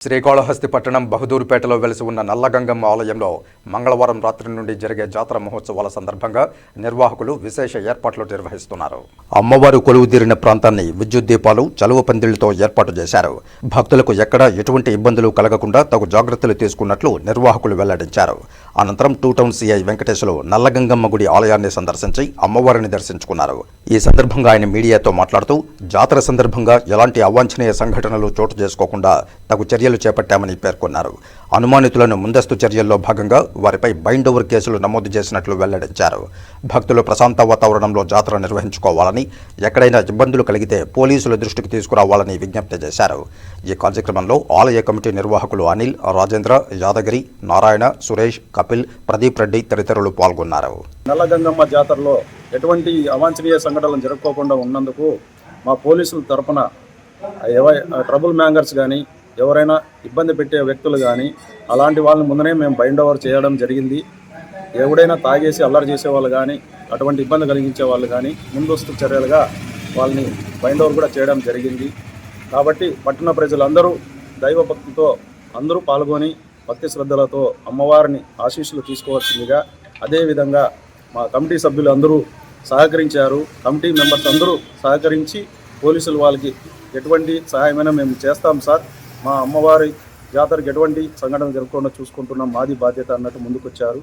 శ్రీకాళహస్తి పట్టణం బహదూర్పేటలో వెలిసి ఉన్న నల్లగంగమ్మ ఆలయంలో మంగళవారం రాత్రి నుండి జరిగే జాతర మహోత్సవాల సందర్భంగా నిర్వాహకులు విశేష ఏర్పాట్లు నిర్వహిస్తున్నారు. అమ్మవారు కొలువుదీరిన ప్రాంతాన్ని విద్యుత్ దీపాలు చలువ పందిళ్ళతో ఏర్పాటు చేశారు. భక్తులకు ఎక్కడా ఎటువంటి ఇబ్బందులు కలగకుండా తగు జాగ్రత్తలు తీసుకున్నట్లు నిర్వాహకులు వెల్లడించారు. అనంతరం two town CI Venkateswarlu Nallagangamma గుడి ఆలయాన్ని సందర్శించి అమ్మవారిని దర్శించుకున్నారు. ఈ సందర్భంగా ఆయన మీడియాతో మాట్లాడుతూ జాతర సందర్భంగా ఎలాంటి అవాంఛనీయ సంఘటనలు చోటు చేసుకోకుండా తగు చర్యలు చేపట్టామని పేర్కొన్నారు. అనుమానితులను ముందస్తు చర్యల్లో భాగంగా వారిపై బైండ్ ఓవర్ కేసులు నమోదు చేసినట్లు వెల్లడించారు. భక్తులు ప్రశాంత వాతావరణంలో జాతర నిర్వహించుకోవాలని ఎక్కడైనా ఇబ్బందులు కలిగితే పోలీసుల దృష్టికి తీసుకురావాలని విజ్ఞప్తి చేశారు. ఈ కార్యక్రమంలో ఆలయ కమిటీ నిర్వాహకులు అనిల్ రాజేంద్ర యాదగిరి నారాయణ సురేష్ కపిల్ ప్రదీప్ రెడ్డి తదితరులు పాల్గొన్నారు. నల్లగంగమ్మ జాతరలో ఎటువంటి అవాంఛనీయ సంఘటనలు జరగకోకుండా ఉన్నందుకు మా పోలీసుల తరపున ట్రబుల్ మ్యాంగర్స్ కానీ ఎవరైనా ఇబ్బంది పెట్టే వ్యక్తులు కానీ అలాంటి వాళ్ళని ముందనే మేము బైండ్ ఓవర్ చేయడం జరిగింది. ఎవడైనా తాగేసి అల్లరి చేసే వాళ్ళు కానీ అటువంటి ఇబ్బంది కలిగించే వాళ్ళు కానీ ముందస్తు చర్యలుగా వాళ్ళని బైండ్ ఓవర్ కూడా చేయడం జరిగింది. కాబట్టి పట్టణ ప్రజలందరూ దైవభక్తితో అందరూ పాల్గొని భక్తి శ్రద్ధలతో అమ్మవారిని ఆశీస్సులు తీసుకోవాల్సిందిగా అదేవిధంగా మా కమిటీ సభ్యులు అందరూ సహకరించారు. కమిటీ మెంబర్స్ అందరూ సహకరించి పోలీసులు వాళ్ళకి ఎటువంటి సహాయమైనా మేము చేస్తాం సార్. మా అమ్మవారి జాతరకు ఎటువంటి సంఘటన జరగకుండా చూసుకుంటున్నాం మాది బాధ్యత అన్నట్టు ముందుకొచ్చారు.